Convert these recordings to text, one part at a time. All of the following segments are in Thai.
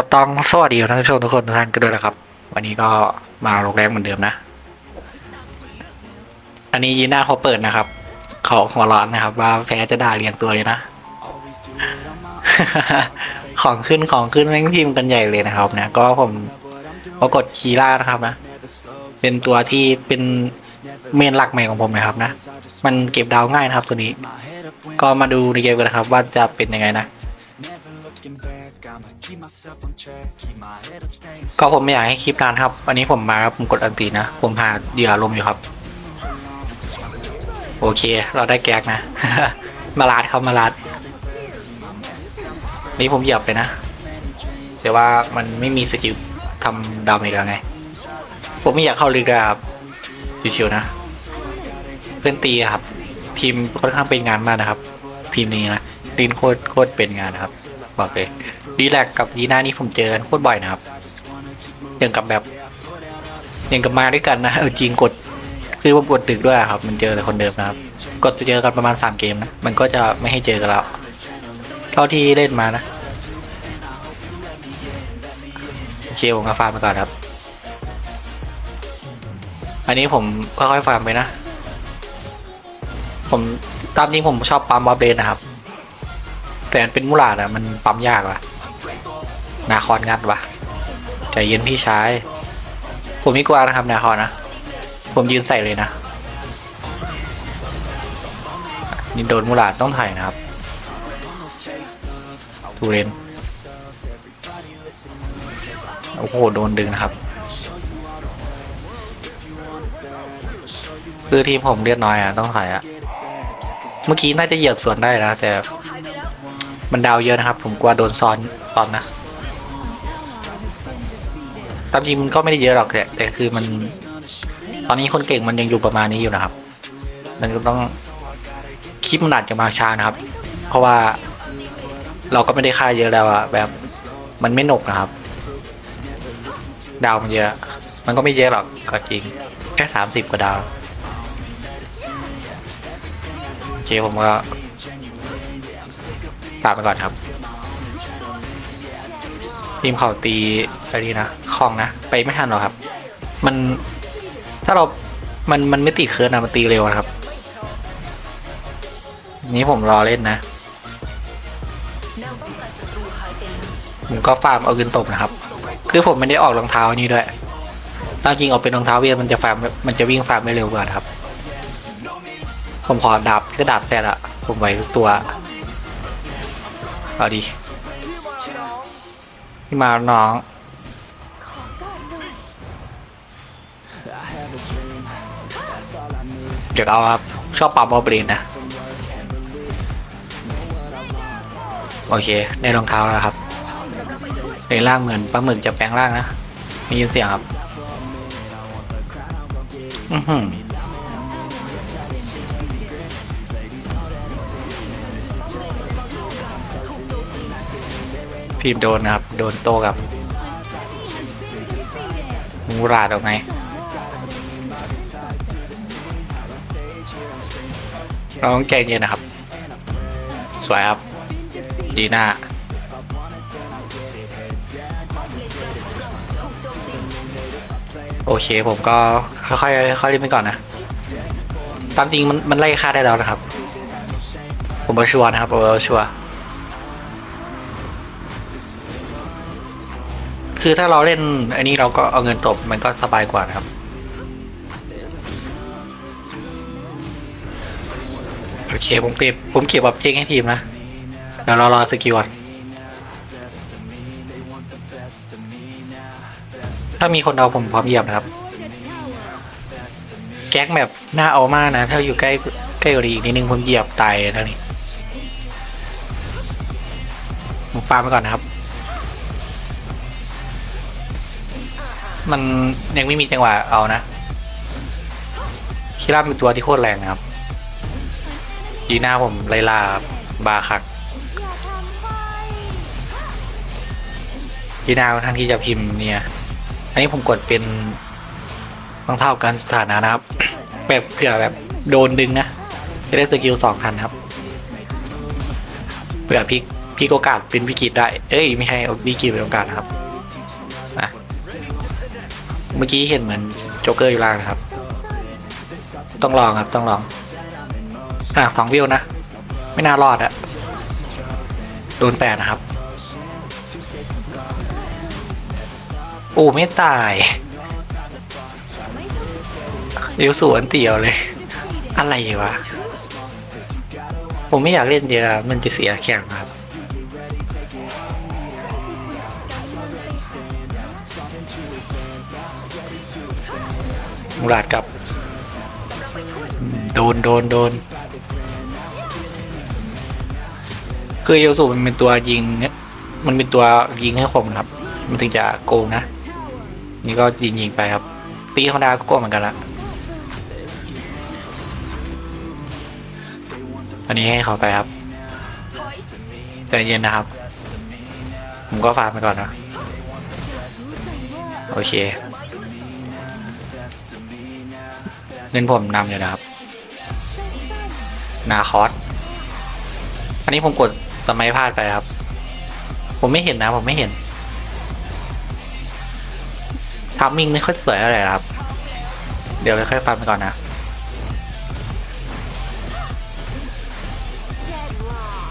ก็ต้องสวัสดีท่านผู้ชมทุกคนทุกท่านกันด้วยนะครับ วันนี้ก็มาโรงแรมเหมือนเดิมนะ อันนี้ยีน่าเขาเปิดนะครับ เขาหัวร้อนนะครับ ว่าแพ้จะด่าเรียงตัวเลยนะ ของขึ้นของขึ้นแม่งพิมพ์กันใหญ่เลยนะครับนะก็ผมปรากฏคีร่านะครับนะ เป็นตัวที่เป็นเมนหลักใหม่ของผมนะครับนะ มันเก็บดาวง่ายนะครับตัวนี้ ก็มาดูในเกมกันนะครับ ว่าจะเป็นยังไงนะ ก็ผมไม่อยากให้คลิปนานครับ วันนี้ผมมาครับผมกดอันตีนะ ผมหาเหยื่อลมอยู่ครับ โอเค เราได้แก๊กนะ มาลาดครับมาลาด นี่ผมเหยียบไปนะ แต่ว่ามันไม่มีสกิลทำดาเมจแล้วไง ผมไม่อยากเข้าลึกเลยครับชิวๆนะ เพื่อนตีครับ ทีมค่อนข้างเป็นงานมากนะครับ ทีมนี้นะ ดินโคตรโคตรเป็นงานนะครับบอกเลยดีแลกกับดีน่านี่ผมเจอกันโคตรบ่อยนะครับอยังกับแบบอยังกับมาด้วยกันนะเออจริงกดคือผมกดดึกด้วยครับ มันเจอแต่คนเดิมนะครับ กดจะเจอกันประมาณสามเกมนะมันก็จะไม่ให้เจอกันแล้วเท่าที่เล่นมานะโอเคผมก็ฟาร์มไปก่อนครับ อันนี้ผมค่อยๆฟาร์มไปนะ ผมตามจริงผมชอบปั๊มบอเบนนะครับ แต่มันเป็นมูลาดอะมันปั๊มยากว่ะ นาคอนงัดว่ะใจเย็นพี่ชาย ผมไม่กลัวนะครับนาคอนนะ ผมยืนใส่เลยนะ นี่โดนมูลาดต้องถ่ายนะครับทูเรนโอ้โหโดนดึงนะครับ คือทีมผมเลือดน้อยอะต้องถ่ายอะ เมื่อกี้น่าจะเหยียบสวนได้นะแต่ มันดาวเยอะนะครับ ผมกลัวโดนซ้อนซ้อนนะตามจริงมันก็ไม่ได้เยอะหรอกแต่แต่คือมัน ตอนนี้คนเก่งมันยังอยู่ประมาณนี้อยู่นะครับ มันก็ต้องคลิปมันอาจจะมาช้านะครับ เพราะว่าเราก็ไม่ได้ค่าเยอะแล้วอะแบบมันไม่หนกนะครับ ดาวมันเยอะ มันก็ไม่เยอะหรอกก็จริง แค่สามสิบกว่าดาวเคผมก็ ตามไปก่อนครับ ทีมเขาตีอะไรดีนะคลองนะ ไปไม่ทันหรอกครับ มันถ้าเรา มันมันไม่ติดเคิร์นนะมันตีเร็วนะครับ นี้ผมรอเล่นนะผมก็ฟาร์มเอาเงินตบนะครับ คือผมไม่ได้ออกรองเท้านี้ด้วยตามจริงออกเป็นรองเท้าเวียนมันจะฟาร์มมันจะวิ่งฟาร์มได้เร็วกว่านะครับ ผมขอดาบคือดาบแซดอะผมไว้ทุกตัว เอาดีพี่มาน้องเดี๋ยวเอาครับชอบปั๊มบอลเบรนนะ โอเคได้รองเท้าแล้วครับ ในร่างเหมือนปลาหมึกจะแปลงร่างนะมียินเสียงครับ อือหือ ทีมโดนนะครับ โดนโตกับมูราดออกไงเราต้องใจเย็นนะครับ สวยครับ ดีหน้าโอเค ผมก็ค่อยๆค่อยๆเล่นไปก่อนนะ ตามจริงมันมันไล่ฆ่าได้แล้วนะครับ ผมเอาชัวร์นะครับผมเอาชัวร์ คือถ้าเราเล่นอันนี้เราก็เอาเงินตบมันก็สบายกว่านะครับ โอเคผมเก็บผมเก็บแบบเจ๊งให้ทีมนะเดี๋ยวเรารอสกิลก่อนถ้ามีคนเอาผมพร้อมเหยียบนะครับ แก๊กแบบน่าเอามากนะ ถ้าอยู่ใกล้ใกล้กว่านี้อีกนิดนึงผมเหยียบตายแล้วนี่ผมฟาร์มไปก่อนนะครับ มันยังไม่มีจังหวะเอานะคิราเป็นตัวที่โคตรแรงนะครับยีหน้าผมไลลารับบาคักยีหน้าค่อนที่จะพิมพ์เนี่ย อันนี้ผมกดเป็นรองเท้ากันสถานะนะครับ แบบเผื่อแบบโดนดึงนะ จะได้สกิลสองพันครับเผื่อพลิกพลิกโอกาสเป็นวิกฤตได้ เอ้ย ไม่ใช่วิกฤตเป็นโอกาสนะครับ เมื่อกี้เห็นเหมือนโจ๊กเกอร์อยู่ล่างนะครับ ต้องลองครับต้องลอง อะสองวิวนะ ไม่น่ารอดอะโดนแปดนะครับ โอ้ไม่ตายเดี๋ยวสวนเตี่ยวเลย อะไรวะ ผมไม่อยากเล่นเยอะมันจะเสียแข่งครับ มูราดกับ โดนโดนโดนคือเอลสูมันเป็นตัวยิง มันเป็นตัวยิงให้คมครับ มันถึงจะโกงนะ นี่ก็ยิงยิงไปครับ ตีธรรมดาก็โกงเหมือนกันละอันนี้ให้เขาไปครับใจเย็นนะครับ ผมก็ฟาร์มไปก่อนนะ โอเค เงินผมนำอยู่นะครับ นาคอสอันนี้ผมกดสมัยพลาดไปครับ ผมไม่เห็นนะ ผมไม่เห็นทามมิ่งไม่ค่อยสวยอะไรครับ เดี๋ยวเราค่อยฟังไปก่อนนะ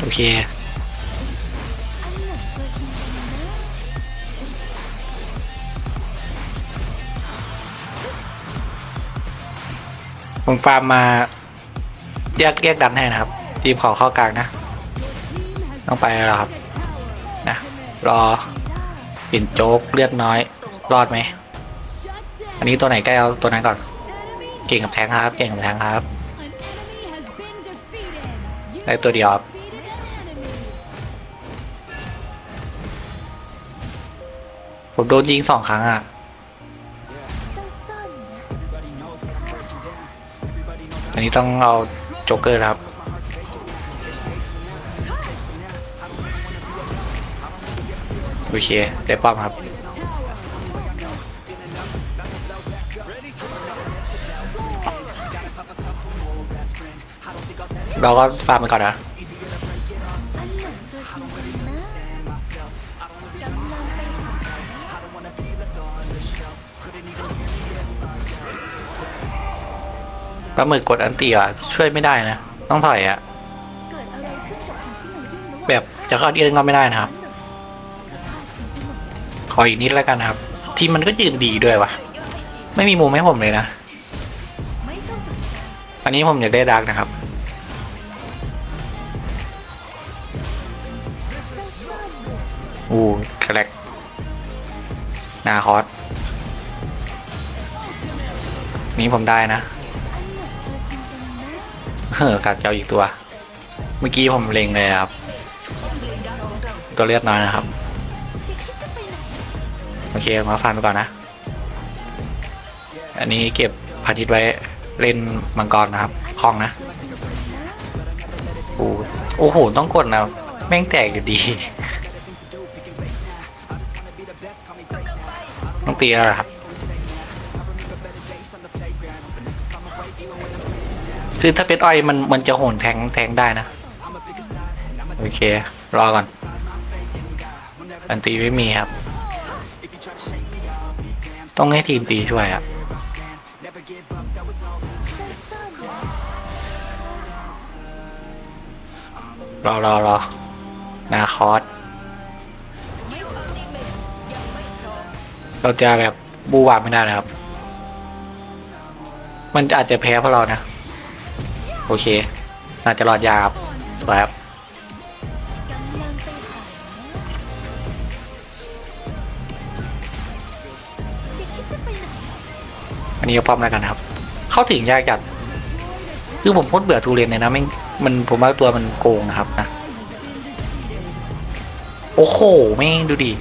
โอเค ผมฟาร์มมาแยกแยกดันให้นะครับ ทีมขอเข้ากลางนะ ต้องไปแล้วครับ นะ รอปิ่นโจ๊กเลือดน้อย รอดไหม อันนี้ตัวไหนใกล้เอาตัวนั้นก่อน เก่งกับแทงครับ เก่งกับแทงครับ ได้ตัวเดียวครับผมโดนยิงสองครั้งอะ นี้ต้องเอาโจ๊กเกอร์ครับ โอเคได้ป้อมครับ เราก็ฟาร์มไปก่อนนะ ปลาหมึกกดอันตีอะช่วยไม่ได้นะ ต้องถอยอะ แบบจะเข้าดีเล่นก็ไม่ได้นะครับ ขออีกนิดแล้วกันนะครับ ทีมมันก็ยืนดีด้วยวะไม่มีมุมให้ผมเลยนะ อันนี้ผมอยากได้ดาร์กนะครับ อู้แคลกนาคอสนี้ผมได้นะ เออกัดเจ้าอีกตัว เมื่อกี้ผมเล็งเลยครับ ตัวเลือดน้อยนะครับ โอเคมาฟันไปก่อนนะ อันนี้เก็บพาทิตย์ไว้เล่นมังกรนะครับคลองนะโอ้โห ต้องกดนะ แม่งแตกอยู่ดี ต้องตีแล้วครับ คือถ้าเป็นอ้อยมันมันจะโหนแทงแทงได้นะ โอเค รอก่อน อันตีไม่มีครับ ต้องให้ทีมตีช่วยครับรอรอรอนาคอสเราจะแบบบูวาไม่ได้นะครับ มันอาจจะแพ้เพราะเรานะ โอเค น่าจะรอดยาครับสวยครับอันนี้ก็ป้อมแล้วกันครับ เข้าถึงยากจัดคือผมโคตรเบื่อทูเรนเลยนะไม่มันผมว่าตัวมันโกงนะครับนะโอ้โหไม่งดูดิ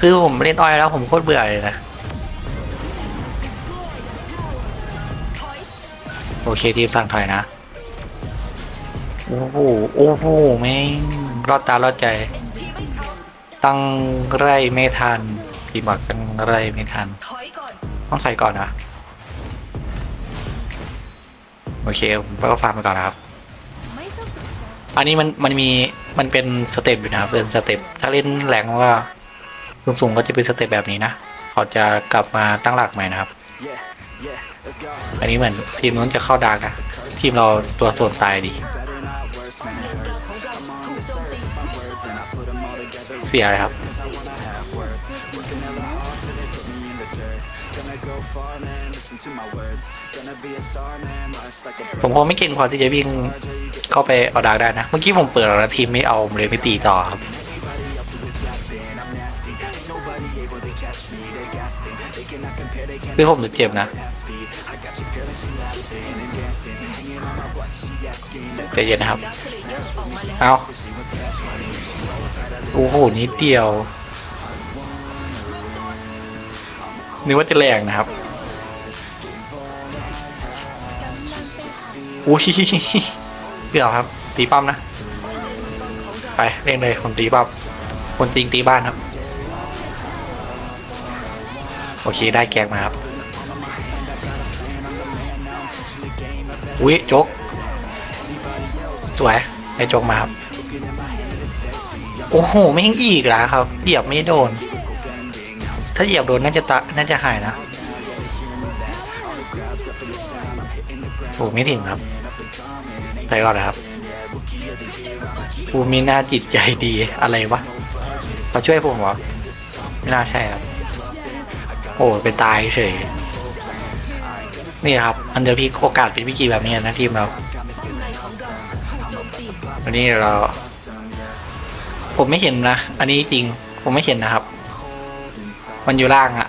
คือผมเล่นอ้อยแล้วผมโคตรเบื่อเลยนะโอเคทีมสั่งถอยนะ โอ้โห โอ้โห แม่งรอดตารอดใจ ตั้งไรไม่ทันพี่บอกตั้งไรไม่ทัน ต้องถอยก่อนนะโอเคผมก็ฟาร์มไปก่อนนะครับ อันนี้มันมันมีมันเป็นสเต็ปอยู่นะครับเป็นสเต็ปถ้าเล่นแรงว่าสูงๆก็จะเป็นสเต็ปแบบนี้นะเขาจะกลับมาตั้งหลักใหม่นะครับ อันนี้เหมือนทีมนู้นจะเข้าดาร์กนะทีมเราตัวโซนตายดี เสียเลยครับ ผมคงไม่เก่งพอที่จะวิ่งเข้าไปเอาดาร์กได้นะ เมื่อกี้ผมเปิดแล้วทีมไม่เอาเลยไปตีต่อครับคือผมจะเจ็บนะใจเย็นนะครับ เอาโอ้โหนิดเดียว นึกว่าจะแรงนะครับอุ้ยเกือบครับ ตีป้อมนะ ไปเล่นเลยคนตีป้อมคนจริงตีบ้านครับ โอเคได้แกงมาครับ อุ้ยจก สวย ได้โจกมาครับ โอ้โหไม่งอีกแล้วครับ เหยียบไม่โดน ถ้าเหยียบโดนน่าจะตะน่าจะหายนะโอ้ไม่ถึงครับใส่ก่อนนะครับกูมีหน้าจิตใจดีอะไรวะมาช่วยผมเหรอไม่น่าใช่ครับ โอ้ไปตายเฉย นี่ครับอันเดอร์พีโอกาสเป็นวิกฤตแบบนี้นะทีมเรา วันนี้เรา ผมไม่เห็นนะ อันนี้จริง ผมไม่เห็นนะครับ มันอยู่ล่างอะ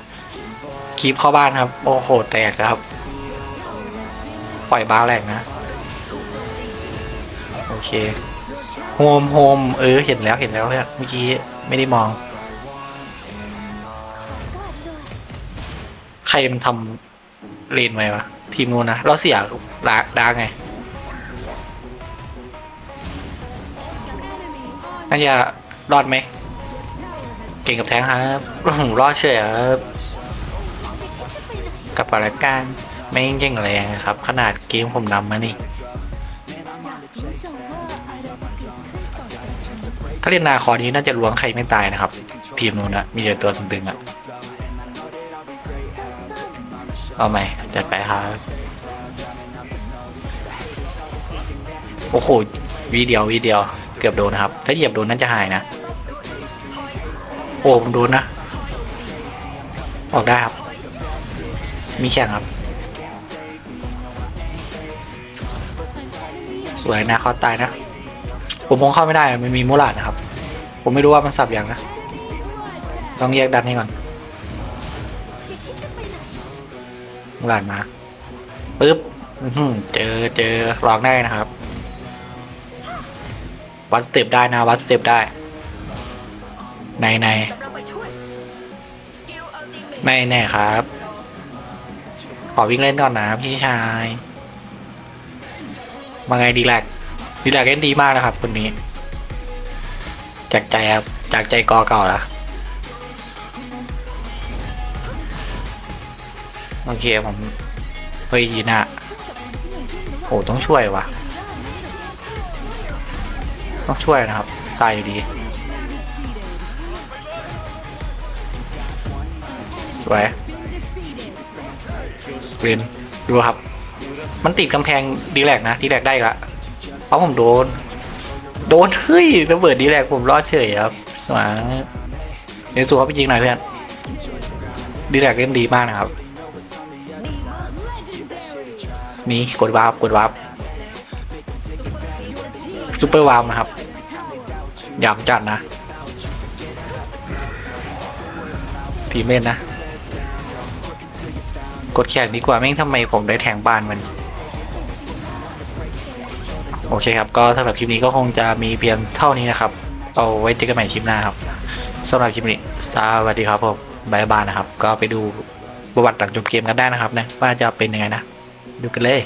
คีบเข้าบ้านครับ โอ้โห แตกแล้วครับ ปล่อยบ้าแรงนะ โอเค โฮมโฮมเออ เห็นแล้วเห็นแล้วเมื่อกี้ไม่ได้มอง ใครมันทำเลนไว้วะทีมนู้นนะ เราเสียดาดาไง น่าจะรอดไหม เก่งกับแทงครับอื้อหือรอดเฉยครับกับอะไรกันไม่เก่งแรงครับ ขนาดเกมผมนำมานี่ถ้าเล่นนาคอนี้น่าจะล้วงใครไม่ตายนะครับ ทีมนู้นนะมีแต่ตัวตึงๆอะเอาไหมจัดไปครับโอ้โหวีเดียววีเดียว เกือบโดนนะครับ ถ้าเหยียบโดนน่าจะหายนะ โอ้ผมโดนนะ ออกได้ครับ มีแข่งครับ สวยนะเขาตายนะ ผมมองเข้าไม่ได้มันมีมูลาดนะครับ ผมไม่รู้ว่ามันสับอย่างนะ ต้องแยกดันให้ก่อนมูลาดมาปึ๊บเจอเจอลองได้นะครับ วัดสเต็ปได้นะวัดสเต็ปได้ ในในไม่แน่ครับ ขอวิ่งเล่นก่อนนะพี่ชาย มาไงดีแลกดีแลกเล่นดีมากนะครับคนนี้ จากใจครับ จากใจกอเก่าละโอเคผมเฮ้ยยีน่ะโอ้ต้องช่วยวะ ต้องช่วยนะครับ ตายอยู่ดี สวยเรียนดูครับ มันติดกำแพงดีแลกนะดีแลกได้ละเพราะผมโดน โดนเฮ้ยระเบิดดีแลกผมรอดเฉยครับสวยเดี๋ยวสูเขาไปยิงหน่อยเพื่อนดีแลกเล่นดีมากนะครับนี่กดวาร์ปกดวาร์ปซูเปอร์วาร์ปนะครับ ยำจัดนะ ทีเล่นนะ กดแข่งดีกว่าแม่งทำไมผมได้แทงบ้านมัน โอเคครับ ก็สำหรับคลิปนี้ก็คงจะมีเพียงเท่านี้นะครับ เอาไว้เจอกันใหม่คลิปหน้าครับสำหรับคลิปนี้สวัสดีครับผมบายบายนะครับ ก็ไปดูประวัติหลังจบเกมกันได้นะครับนะว่าจะเป็นยังไงนะ ดูกันเลย